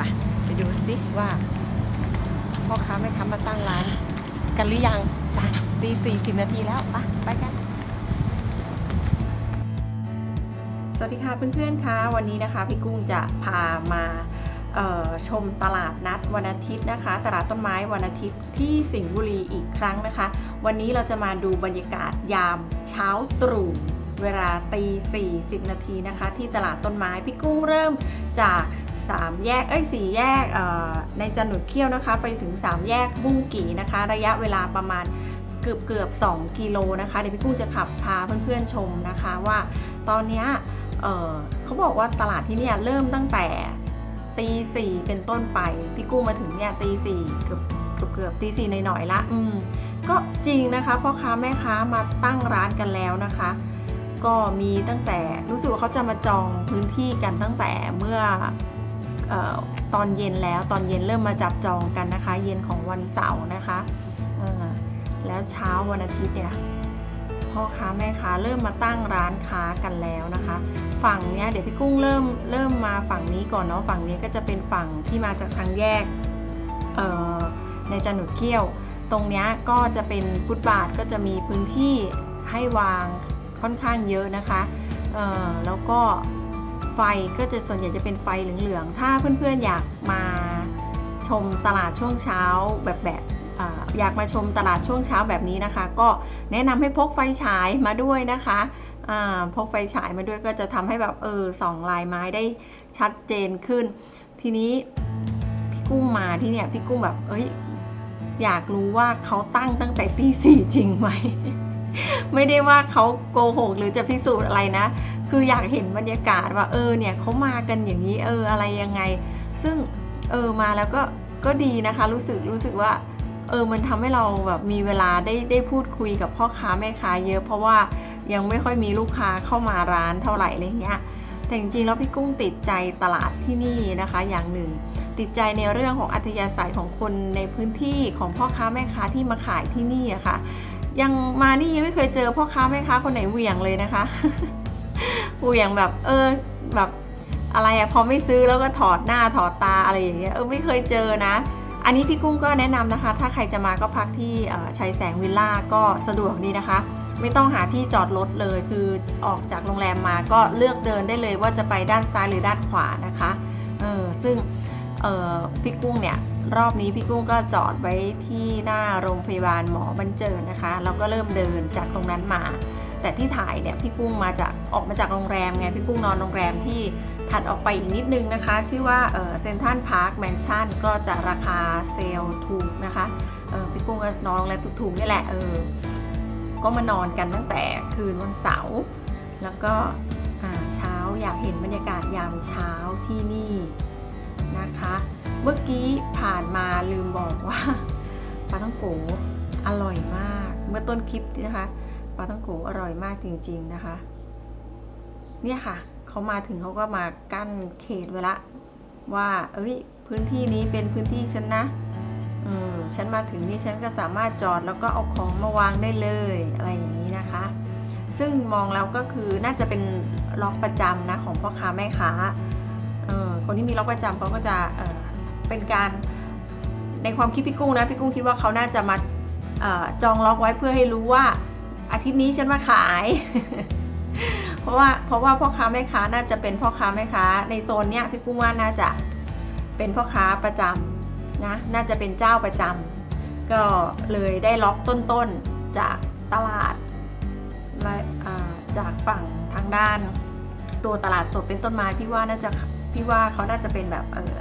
ไปไปดูซิว่าพ่อค้าแม่ค้ามาตั้งร้านกันหรือยังไปตีสี่สิบนาทีแล้วไปไปกัน สวัสดีค่ะเพื่อนๆคะวันนี้นะคะพี่กุ้งจะพามาชมตลาดนัดวันอาทิตย์นะคะ ตลาดต้นไม้วันอาทิตย์ที่สิงห์บุรีอีกครั้งนะคะ วันนี้เราจะมาดูบรรยากาศยามเช้าตรู่เวลาตี40นาทีนะคะ ที่ตลาดต้นไม้พี่กุ้งเริ่มจาก 3 แยกเอ้ยสี่แยกในจันหนุดเขี้ยวนะคะ ไปถึง 3 แยกบุ้งกี่นะคะ ระยะเวลาประมาณเกือบเกือบ2กิโลนะคะเดี๋ยวพี่กุ้งจะขับพาเพื่อนๆชมนะคะว่าตอนนี้เเขาบอกว่าตลาดที่นี่เริ่มตั้งแต่ตีสี่เป็นต้นไปพี่กู้มาถึงเนี่ยตีสี่เกือบเกือบเกือบตีสี่หน่อยๆละอืมก็จริงนะคะพ่อค้าแม่ค้ามาตั้งร้านกันแล้วนะคะ ก็มีตั้งแต่รู้สึกว่าเขาจะมาจองพื้นที่กันตั้งแต่เมื่อ ตอนเย็นแล้วตอนเย็นเริ่มมาจับจองกันนะคะ เย็นของวันเสาร์นะคะแล้วเช้าวันอาทิตย์เนี่ยพ่อค้าแม่ค้าเริ่มมาตั้งร้านค้ากันแล้วนะคะ ฝั่งเนี้ยเดี๋ยวพี่กุ้งเริ่มเริ่มมาฝั่งนี้ก่อนเนาะฝั่งนี้ก็จะเป็นฝั่งที่มาจากทางแยกในจันหนุดเกี้ยว ตรงเนี้ยก็จะเป็นฟุตบาทก็จะมีพื้นที่ให้วางค่อนข้างเยอะนะคะแล้วก็ ฟก็จะส่วนใหญ่จะเป็นไฟเหลืองๆ ถ้าเพื่อนๆอยากมาชมตลาดช่วงเช้าแบบแบบออยากมาชมตลาดช่วงเช้าแบบนี้นะคะ ก็แนะนำให้พกไฟฉายมาด้วยนะคะพกไฟฉายมาด้วยก็จะทำให้แบบเออส่องลายไม้ได้ชัดเจนขึ้น ทีนี้พี่กุ้งมาที่เนี่ยพี่กุ้งแบบเอ้ยอยากรู้ว่าเขาตั้งตั้งแต่ตีสี่จริงไหม ไม่ได้ว่าเขาโกหกหรือจะพิสูจน์อะไรนะ คืออยากเห็นบรรยากาศว่าเออเนี่ยเขามากันอย่างนี้เอออะไรยังไง ซึ่งเออมาแล้วก็ก็ดีนะคะ รู้สึกรู้สึกว่าเออมันทำให้เราแบบมีเวลาได้ได้พูดคุยกับพ่อค้าแม่ค้าเยอะ เพราะว่ายังไม่ค่อยมีลูกค้าเข้ามาร้านเท่าไหร่อะไรเงี้ยแต่จริงๆแล้วพี่กุ้งติดใจตลาดที่นี่นะคะ อย่างหนึ่ง ติดใจในเรื่องของอัธยาศัยของคนในพื้นที่ของพ่อค้าแม่ค้าที่มาขายที่นี่อะค่ะยังมานี่ยังไม่เคยเจอพ่อค้าแม่ค้าคนไหนเหวี่ยงเลยนะคะ เหวี่ยงแบบ เออแบบอะไรอะพอไม่ซื้อแล้วก็ถอดหน้าถอดตาอะไรอย่างเงี้ยเออไม่เคยเจอนะ อันนี้พี่กุ้งก็แนะนำนะคะ ถ้าใครจะมาก็พักที่ชัยแสงวิลล่าก็สะดวกดีนะคะ ไม่ต้องหาที่จอดรถเลย คือออกจากโรงแรมมาก็เลือกเดินได้เลยว่าจะไปด้านซ้ายหรือด้านขวานะคะเออซึ่งเออพี่กุ้งเนี่ยรอบนี้พี่กุ้งก็จอดไว้ที่หน้าโรงพยาบาลหมอบรรเจิดนะคะ แล้วก็เริ่มเดินจากตรงนั้นมา แต่ที่ถ่ายเนี่ยพี่กุ้งมาจากออกมาจากโรงแรมไงพี่กุ้งนอนโรงแรมที่ถัดออกไปอีกนิดนึงนะคะ ชื่อว่าเซนทันพาร์คแมนชั่นก็จะราคาเซลล์ถูกนะคะพี่กุ้งก็นอนโรงแรมถูกๆนี่แหละเออก็มานอนกันตั้งแต่คืนวันเสาร์แล้วก็เช้าอยากเห็นบรรยากาศยามเช้าที่นี่นะคะ เมื่อกี้ผ่านมาลืมบอกว่าปลาต้องโกอร่อยมาก เมื่อต้นคลิปนะคะ ลาต้องโกอร่อยมากจริง ๆนะคะ เนี่ยค่ะเขามาถึงเขาก็มากั้นเขตไว้ละ ว่า เอ้ยพื้นที่นี้เป็นพื้นที่ฉันนะอืมฉันมาถึงนี่ฉันก็สามารถจอดแล้วก็เอาของมาวางได้เลยอะไรอย่างนี้นะคะ ซึ่งมองแล้วก็คือน่าจะเป็นล็อกประจำนะของพ่อค้าแม่ค้าคนที่มีล็อกประจำเขาก็จะเเป็นการในความคิดพี่กุ้งนะพี่กุ้งคิดว่าเขาน่าจะมาจองล็อกไว้เพื่อให้รู้ว่า อาทิตย์นี้ฉันมาขาย เพราะว่าเพราะว่าพ่อค้าแม่ค้าน่าจะเป็นพ่อค้าแม่ค้าในโซนเนี้ยพี่กุ้งว่าน่าจะเป็นพ่อค้าประจำนะน่าจะเป็นเจ้าประจำก็เลยได้ล็อกต้นๆจากตลาดและจากฝั่งทางด้าน ตัวตลาดสดเป็นต้นไม้พี่ว่าน่าจะพี่ว่าเขาน่าจะเป็นแบบเออ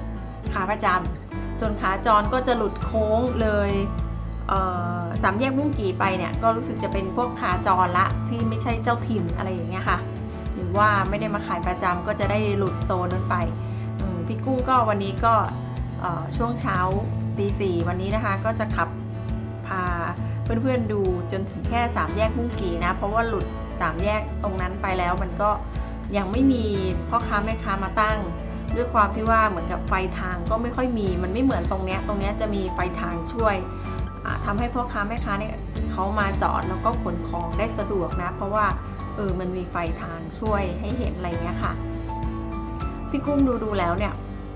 ขาประจำส่วนขาจรก็จะหลุดโค้งเลย สามแยกมุ่งกี่ไปเนี่ยก็รู้สึกจะเป็นพวกขาจรละที่ไม่ใช่เจ้าถิ่นอะไรอย่างเงี้ยค่ะ หรือว่าไม่ได้มาขายประจำก็จะได้หลุดโซนนั้นไปพี่กุ้งก็วันนี้ก็ช่วงเช้าตีสี่วันนี้นะคะก็จะขับพาเพื่อนๆดูจนถึงแค่สามแยกมุ่งกี่นะ เพราะว่าหลุดสามแยกตรงนั้นไปแล้วมันก็ยังไม่มีพ่อค้าแม่ค้ามาตั้ง ด้วยความที่ว่าเหมือนกับไฟทางก็ไม่ค่อยมีมันไม่เหมือนตรงเนี้ยตรงเนี้ยจะมีไฟทางช่วย อ่าทำให้พ่อค้าแม่ค้าเนี่ยเขามาจอดแล้วก็ขนของได้สะดวกนะ เพราะว่าเออมันมีไฟทางช่วยให้เห็นอะไรเงี้ยค่ะ พี่กุ้งดูดูแล้วเนี่ย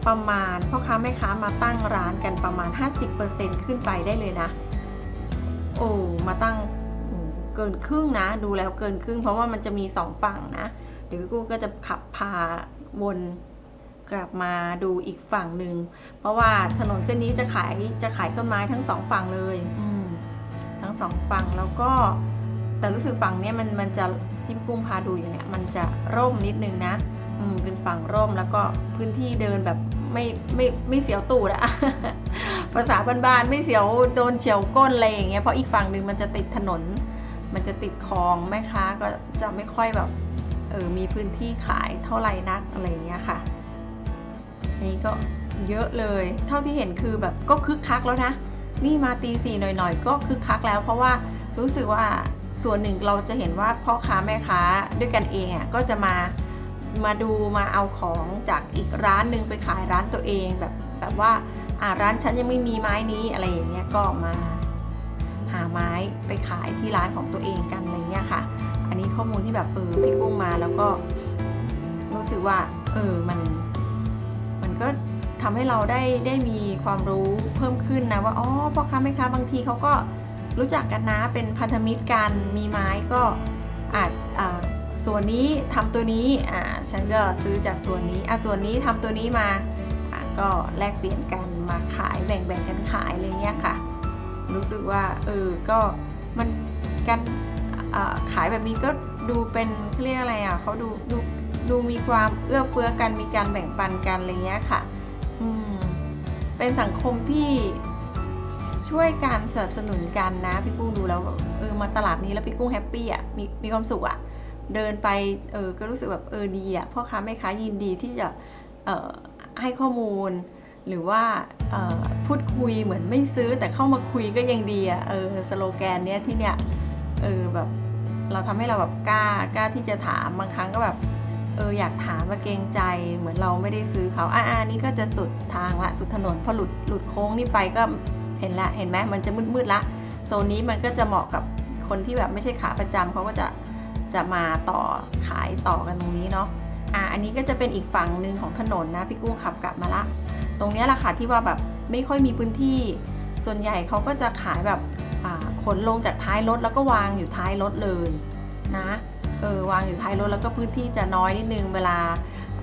ประมาณพ่อค้าแม่ค้ามาตั้งร้านกันประมาณ 50%ขึ้นไปได้เลยนะ โอ้มาตั้งเกินครึ่งนะ ดูแล้วเกินครึ่ง เพราะว่ามันจะมีสองฝั่งนะ เดี๋ยวพี่กู้งก็จะขับพาวน กลับมาดูอีกฝั่งหนึ่งเพราะว่าถนนเส้นนี้จะขายจะขายต้นไม้ทั้งสองฝั่งเลยอืมทั้งสองฝั่งแล้วก็ แต่รู้สึกฝั่งเนี้ยมันมันจะที่พี่กุ้งพาดูอยู่เนี่ยมันจะร่มนิดนึงนะอืมเป็นฝั่งร่มแล้วก็พื้นที่เดินแบบไม่ไม่ไม่เสียวตูดอะภาษาบ้านๆไม่เสียวโดนเฉียวก้นอะไรอย่างเงี้ยเพราะอีกฝั่งหนึ่งมันจะติดถนน มันจะติดคลองแม่ค้าก็จะไม่ค่อยแบบเออมีพื้นที่ขายเท่าไหร่นักอะไรอย่างเงี้ยค่ะ นี่ก็เยอะเลย เท่าที่เห็นคือแบบก็คึกคักแล้วนะ นี่มาตีสี่หน่อยๆ ก็คึกคักแล้ว เพราะว่ารู้สึกว่าส่วนหนึ่งเราจะเห็นว่าพ่อค้าแม่ค้าด้วยกันเองอะก็จะมามาดูมาเอาของจากอีกร้านหนึ่งไปขายร้านตัวเองแบบแบบว่าอ่าร้านฉันยังไม่มีไม้นี้อะไรอย่างเงี้ยก็มาหาไม้ไปขายที่ร้านของตัวเองกันอะไรเงี้ยค่ะ อันนี้ข้อมูลที่แบบเออพี่กุ้งมาแล้วก็รู้สึกว่าเออมัน ก็ทำให้เราได้ได้มีความรู้เพิ่มขึ้นนะว่าอ๋อพ่อค้าแม่ค้าบางทีเขาก็รู้จักกันนะเป็นพันธมิตรกันมีไม้ก็อาจอ่าส่วนนี้ทำตัวนี้อ่าฉันก็ซื้อจากส่วนนี้อะส่วนนี้ทำตัวนี้มาอะก็แลกเปลี่ยนกันมาขายแบ่งๆกันขายอะไรเงี้ยค่ะ รู้สึกว่าเออก็มันการขายแบบนี้ก็ดูเป็นเขาเรียกอะไรอะเขาดูดู ดูมีความเอื้อเฟื้อกันมีการแบ่งปันกันอะไรเงี้ยค่ะอืมเป็นสังคมที่ช่วยการสนับสนุนกันนะพี่กุ้งดูแล้วเออมาตลาดนี้แล้วพี่กุ้งแฮปปี้อะมีมีความสุขอะเดินไปเออก็รู้สึกแบบเออดีอะพ่อค้าแม่ค้ายินดีที่จะเออให้ข้อมูล หรือว่าเออพูดคุยเหมือนไม่ซื้อแต่เข้ามาคุยก็ยังดีอะเออสโลแกนเนี้ยที่เนี้ยเออแบบเราทำให้เราแบบกล้ากล้าที่จะถามบางครั้งก็แบบ เอออยากถามว่าเกรงใจเหมือนเราไม่ได้ซื้อเขาอ่าอ่านี่ก็จะสุดทางละสุดถนนพอหลุดหลุดโค้งนี่ไปก็เห็นละเห็นไหมมันจะมืดมืดๆละโซนนี้มันก็จะเหมาะกับคนที่แบบไม่ใช่ขาประจำเขาก็จะจะมาต่อขายต่อกันตรงนี้เนาะอ่าอันนี้ก็จะเป็นอีกฝั่งหนึ่งของถนนนะพี่กุ้งขับกลับมาละ ตรงนี้แหละค่ะที่ว่าแบบไม่ค่อยมีพื้นที่ ส่วนใหญ่เขาก็จะขายแบบขนลงจากท้ายรถแล้วก็วางอยู่ท้ายรถเลยนะ เออวางอยู่ท้ายรถแล้วก็พื้นที่จะน้อยนิดนึงเวลา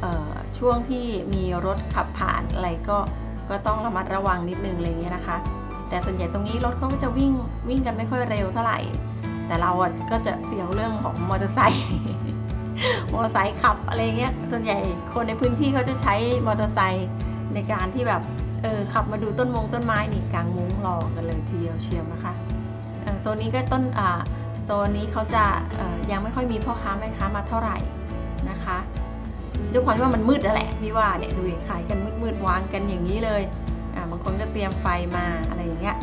ออช่วงที่มีรถขับผ่านอะไรก็ก็ต้องระมัดระวังนิดนึงอะไรเงี้ยนะคะ แต่ส่วนใหญ่ตรงนี้รถเขาก็จะวิ่งวิ่งกันไม่ค่อยเร็วเท่าไหร่ แต่เราอะก็จะเสียวเรื่องของมอเตอร์ไซค์มอเตอร์ไซค์ขับอะไรเงี้ยส่วนใหญ่คนในพื้นที่เขาจะใช้มอเตอร์ไซค์ในการที่แบบเออขับมาดูต้นมงต้นไม้นี่กลางมุ้งรอกันเลยทีเดียวเชียวนะคะโซนนี้ก็ต้นอ่า ซนนี้เขาจะยังไม่ค่อยมีพ่อค้าแม่ค้ามาเท่าไหร่นะคะด้วยความที่ว่ามันมืดนั่นแหละพี่ว่าเนี่ยดูขายกันมืดๆวางกันอย่างนี้เลยอ่าบางคนก็เตรียมไฟมาอะไรอย่างเงี้ย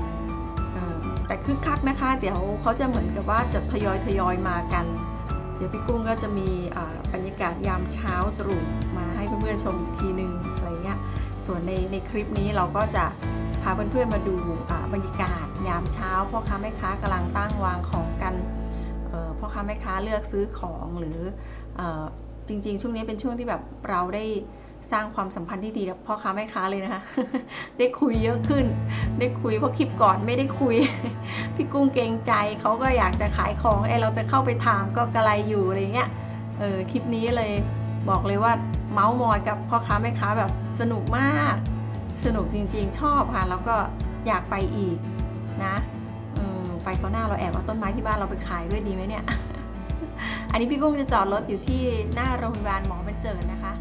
แต่คึกคักนะคะ เดี๋ยวเขาจะเหมือนกับว่าจะทยอยทยอยมากัน เดี๋ยวพี่กุ้งก็จะมีบรรยากาศยามเช้าตรู่มาให้เพื่อนๆชมอีกทีนึงอะไรเงี้ย ส่วนในในคลิปนี้เราก็จะพาเพื่อนๆมาดูบรรยากาศยามเช้าพ่อค้าแม่ค้ากำลังตั้งวางของกัน ค้าแม่ค้าเลือกซื้อของหรืออจริง ๆ ช่วงนี้เป็นช่วงที่แบบเราได้สร้างความสัมพันธ์ที่ดีกับพ่อค้าแม่ค้าเลยนะคะได้คุยเยอะขึ้น ได้คุยเพราะคลิปก่อนไม่ได้คุย พี่กุ้งเกรงใจเขาก็อยากจะขายของไอเราจะเข้าไปถามก็กระไรอยู่อะไรเงี้ยเออคลิปนี้เลยบอกเลยว่าเมาส์มอยกับพ่อค้าแม่ค้าแบบสนุกมาก สนุกจริงๆชอบค่ะแล้วก็อยากไปอีกนะ ไปเขาหน้าเราแอบเอาต้นไม้ที่บ้านเราไปขายด้วยดีไหมเนี่ย อันนี้พี่กุ้งจะจอดรถอยู่ที่หน้าโรงพยาบาลหมอเป็นเจิดนะคะ